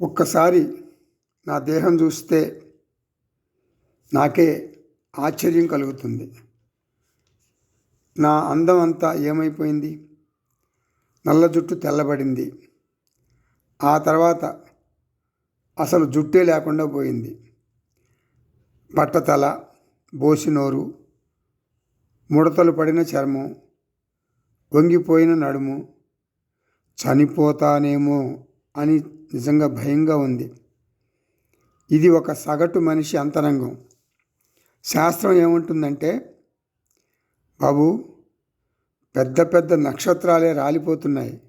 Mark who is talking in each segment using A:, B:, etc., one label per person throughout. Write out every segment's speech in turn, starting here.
A: ఒక్కసారి నా దేహం చూస్తే నాకే ఆశ్చర్యం కలుగుతుంది. నా అందం అంతా ఏమైపోయింది? నల్ల జుట్టు తెల్లబడింది. ఆ తర్వాత అసలు జుట్టే లేకుండా పోయింది. బట్టతల బోసినోరు ముడతలు పడిన చర్మం వంగిపోయిన నడుము చనిపోతానేమో అని నిజంగా భయంగా ఉంది. ఇది ఒక సగటు మనిషి అంతరంగం. శాస్త్రం ఏముంటుందంటే బాబు పెద్ద పెద్ద నక్షత్రాలే రాలిపోతున్నాయి.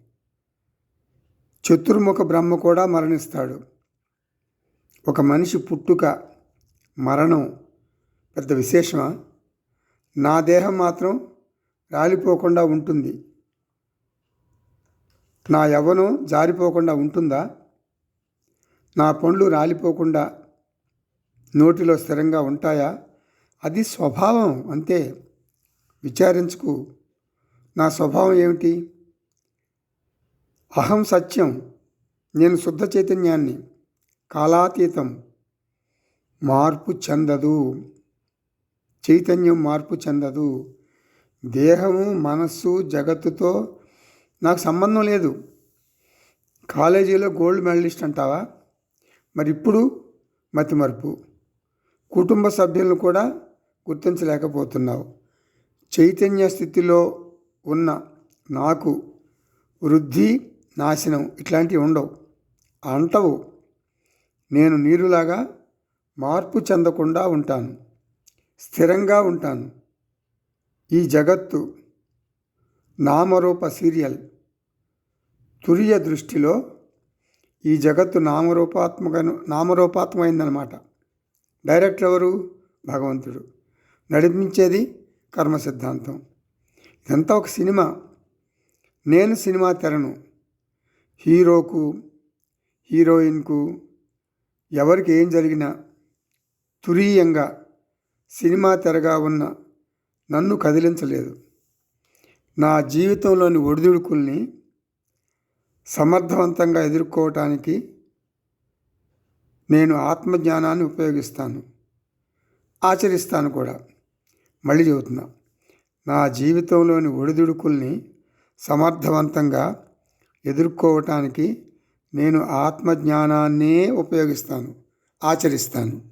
A: చతుర్ముఖ బ్రహ్మ కూడా మరణిస్తాడు. ఒక మనిషి పుట్టుక మరణం పెద్ద విశేషమా? నా దేహం మాత్రం రాలిపోకుండా ఉంటుంది. నా యవ్వనం జారిపోకుండా ఉంటుందా? నా పండ్లు రాలిపోకుండా నోటిలో స్థిరంగా ఉంటాయా? అది స్వభావం అంతే. విచారించుకు. నా స్వభావం ఏమిటి? అహం సత్యం. నేను శుద్ధ చైతన్యాన్ని. కాలాతీతం. మార్పు చెందదు. చైతన్యం మార్పు చెందదు. దేహము మనస్సు జగత్తుతో నాకు సంబంధం లేదు. కాలేజీలో గోల్డ్ మెడలిస్ట్ అంటావా? మరి ఇప్పుడు మతిమరుపు. కుటుంబ సభ్యులను కూడా గుర్తించలేకపోతున్నావు. చైతన్య స్థితిలో ఉన్న నాకు వృద్ధి నాశనం ఇట్లాంటివి ఉండవు. అంటవు. నేను నీరులాగా మార్పు చెందకుండా ఉంటాను. స్థిరంగా ఉంటాను. ఈ జగత్తు నామరూప సీరియల్. తురియ దృష్టిలో ఈ జగత్తు నామరూపాత్మక నామరూపాత్మకమైందనమాట డైరెక్టర్ ఎవరు? భగవంతుడు. నడిపించేది కర్మ సిద్ధాంతం. ఇదంతా ఒక సినిమా. నేను సినిమా తెరను. హీరోకు హీరోయిన్కు ఎవరికి ఏం జరిగినా తురీయంగా సినిమా తెరగా ఉన్న నన్ను కదిలించలేదు. నా జీవితంలోని ఒడిదుడుకుల్ని సమర్థవంతంగా ఎదుర్కోవటానికి నేను ఆత్మజ్ఞానాన్ని ఉపయోగిస్తాను. ఆచరిస్తాను కూడా. మళ్ళీ చెబుతున్నా. నా జీవితంలోని ఒడిదుడుకుల్ని సమర్థవంతంగా ఎదుర్కోవటానికి నేను ఆత్మజ్ఞానాన్నే ఉపయోగిస్తాను. ఆచరిస్తాను.